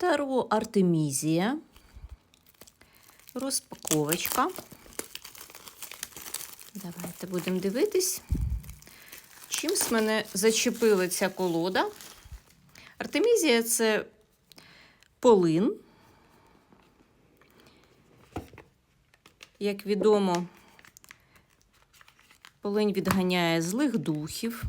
Таро Артемізія. Розпаковочка. Давайте будемо дивитись. Чимсь мене зачепила ця колода. Артемізія це полин. Як відомо, полинь відганяє злих духів.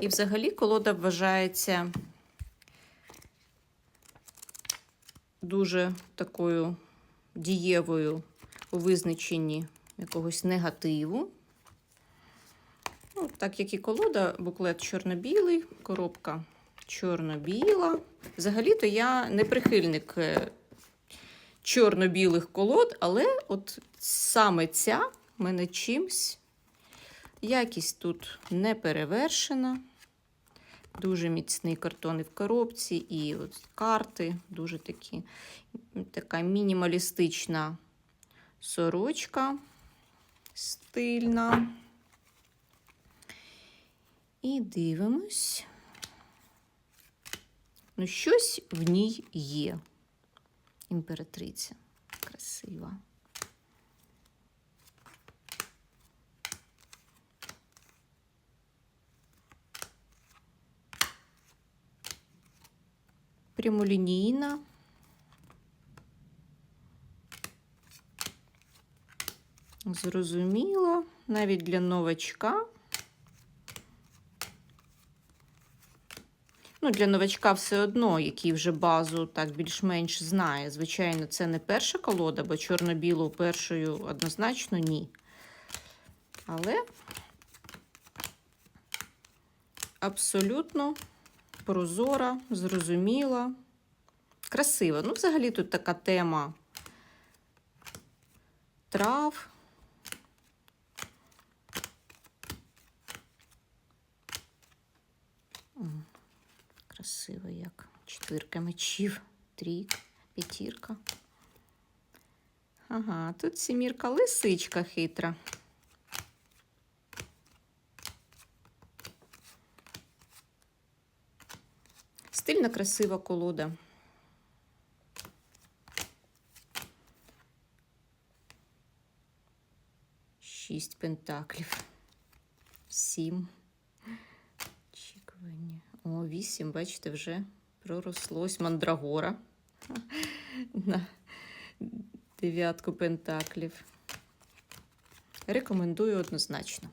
І взагалі колода вважається дуже такою дієвою у визначенні якогось негативу. Ну, так як і колода, буклет чорно-білий, коробка чорно-біла. Взагалі-то я не прихильник е, чорно-білих колод, але от саме ця мене чимсь. Якість тут не перевершена. Дуже міцний картон і в коробці, і от карти, дуже такі, така мінімалістична сорочка стильна. І дивимось. Ну, щось в ній є. Імператриця. Красива. Прямолінійна. Зрозуміло, навіть для новачка. Ну, для новачка все одно, який вже базу так більш-менш знає. Звичайно, це не перша колода, бо чорно-білу першою однозначно ні. Але абсолютно прозора, зрозуміла, красива. Ну, взагалі, тут така тема трав. Красиво як. Четвірка мечів, трійка, п'ятірка. Ага, тут сімірка лисичка хитра. Стильна красива колода. Шість пентаклів. Сім. Очікування. О, вісім, бачите, вже пророслось мандрагора на дев'ятку пентаклів. Рекомендую однозначно.